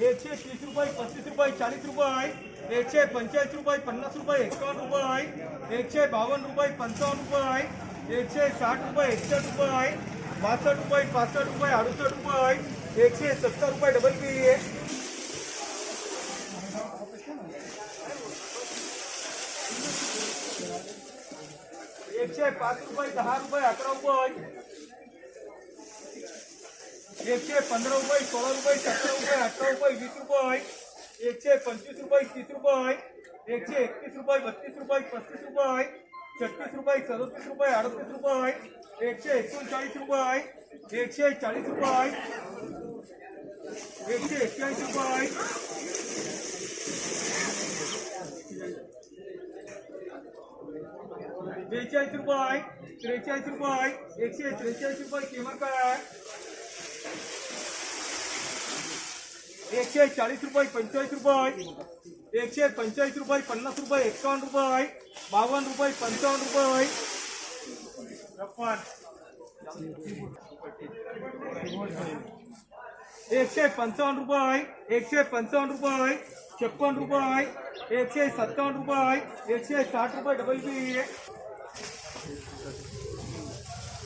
एकशे तीस रुपये पस्तीस रुपये चाळीस रुपये एकशे पंचेचाळीस रुपये पन्नास रुपये एकावन्न रुपये एकशे बावन्न रुपये पंचावन्न रुपये एकशे साठ रुपये एकसष्ट रुपये बासष्ट रुपये पासष्ट रुपये अडुसष्ट रुपये एकशे सत्तर रुपये डबल बी एकशे पाच रुपये दहा रुपये अकरा रुपये एकशे पंधरा रुपये सोळा रुपये सतरा रुपये अठरा रुपये वीस रुपये एकशे पंचवीस रुपये तीस रुपये एकशे एकतीस रुपये बत्तीस रुपये पस्तीस रुपये छत्तीस रुपये सदतीस रुपये अडतीस रुपये एकशे एकोणचाळीस रुपये एकशे चाळीस रुपये एकशे एक्क्याऐंशी रुपये बेचाळीस रुपये त्रेचाळीस रुपये एकशे त्रेचाळीस रुपये किंमत काय आहे एकशे चाळीस रुपये पंचेचाळीस रुपये एकशे पंचेचाळीस रुपये, पन्नास रुपये, एकावन्न रुपये बावन्न रुपये, पंचावन्न रुपये। एकशे पंचावन्न रुपये एकशे पंचावन्न रुपये, छप्पन रुपये एकशे सत्तावन्न रुपये एकशे साठ रुपये डबल बी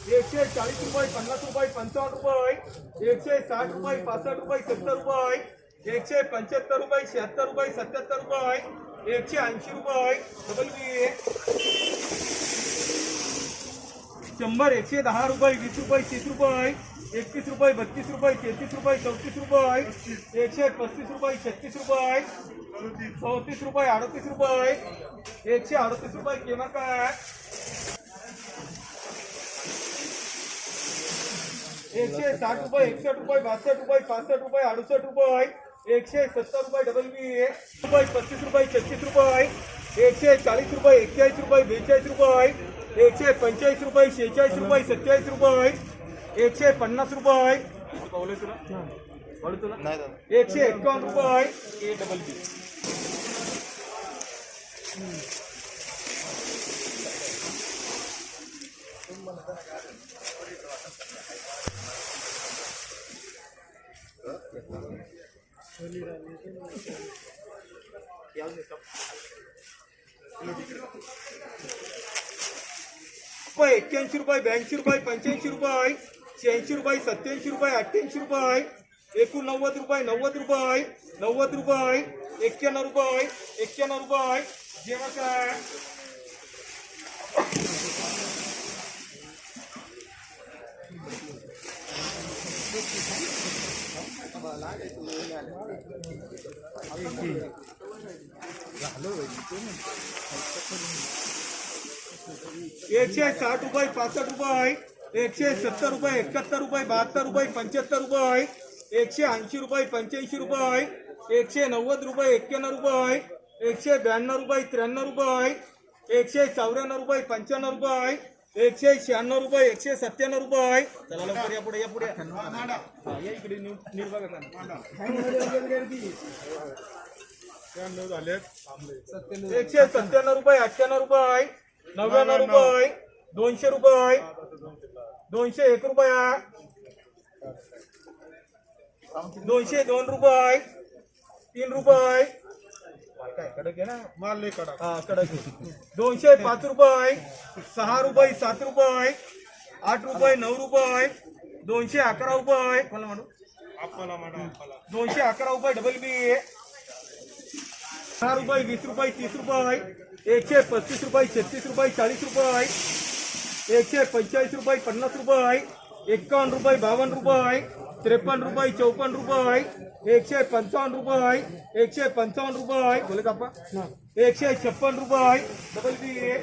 एकशे चाळीस रुपये, पन्नास रुपये, पंचावन्न रुपये एकशे साठ रुपये, पासष्ट रुपये, सत्तर रुपये एकशे पंच्याहत्तर रुपये, शहात्तर रुपये, सत्याहत्तर रुपये एकशे ऐंशी रुपये डबल बी शंभर, एकशे दहा रुपये, वीस रुपये, तीस रुपये एकतीस रुपये, बत्तीस रुपये, तेहतीस रुपये, चौतीस रुपये एकशे पस्तीस रुपये, छत्तीस रुपये चौतीस रुपये, अडतीस रुपये एकशे अडतीस रुपये किंमत काय? एकशे साठ रुपये एकसष्ट रुपये बासष्ट रुपये पासष्ट रुपये अडुसष्ट रुपये एकशे सत्तर रुपये डबल बी रुपये पस्तीस रुपये छत्तीस रुपये एकशे चाळीस रुपये एक्केचाळीस रुपये बेचाळीस रुपये एकशे पंचेचाळीस रुपये शेहेचाळीस रुपये सत्तेचाळीस रुपये एकशे पन्नास रुपये एकशे एकावन्न रुपये ए डबल बी रुपये एक्क्याऐंशी रुपये, ब्याऐंशी रुपये, पंच्याऐंशी रुपये शहाऐंशी रुपये सत्याऐंशी रुपये, अठ्ठ्याऐंशी रुपये एकोणनव्वद रुपये, नव्वद रुपये नव्वद रुपये एक्क्याण्णव रुपये एक्क्याण्णव रुपये जेव्हा काय एकशे साठ रुपये पासष्ट रुपये एकशे सत्तर रुपये, एकाहत्तर रुपये, बहात्तर रुपये, पंच्याहत्तर रुपये एकशे ऐंशी रुपये, पंच्याऐंशी रुपये एकशे नव्वद रुपये, एक्क्याण्णव रुपये एकशे ब्याण्णव रुपये, त्र्याण्णव रुपये एकशे चौऱ्याण्णव रुपये, पंच्याण्णव रुपये एकशे शहाण्णव रुपये एकशे सत्त्याण्णव रुपये चला लवकर या पुढे या पुढे. हा, या इकडे निर्भागा नीट एकशे सत्त्याण्णव रुपये अठ्ठ्याण्णव रुपये नव्याण्णव रुपये दोनशे रुपये दोनशे एक रुपया दोनशे दोन रुपये तीन रुपये काय कडक आहे ना? माल कडक. हा कडक आहे. दोनशे पाच रुपये सहा रुपये सात रुपये आठ रुपये नऊ रुपये दोनशे अकरा रुपये कोणाला म्हणू? आपला म्हणा आपला दोनशे अकरा रुपये डबल बी सहा रुपये वीस रुपये तीस रुपये एकशे पस्तीस रुपये छत्तीस रुपये चाळीस रुपये एकशे पंचेचाळीस रुपये पन्नास रुपये एकावन्न रुपये बावन्न रुपये त्रेपन्न रुपये चौपन्न रुपये एकशे पंचावन्न रुपये एकशे पंचावन्न रुपये बोले कापा एकशे छप्पन रुपये डबल बी ए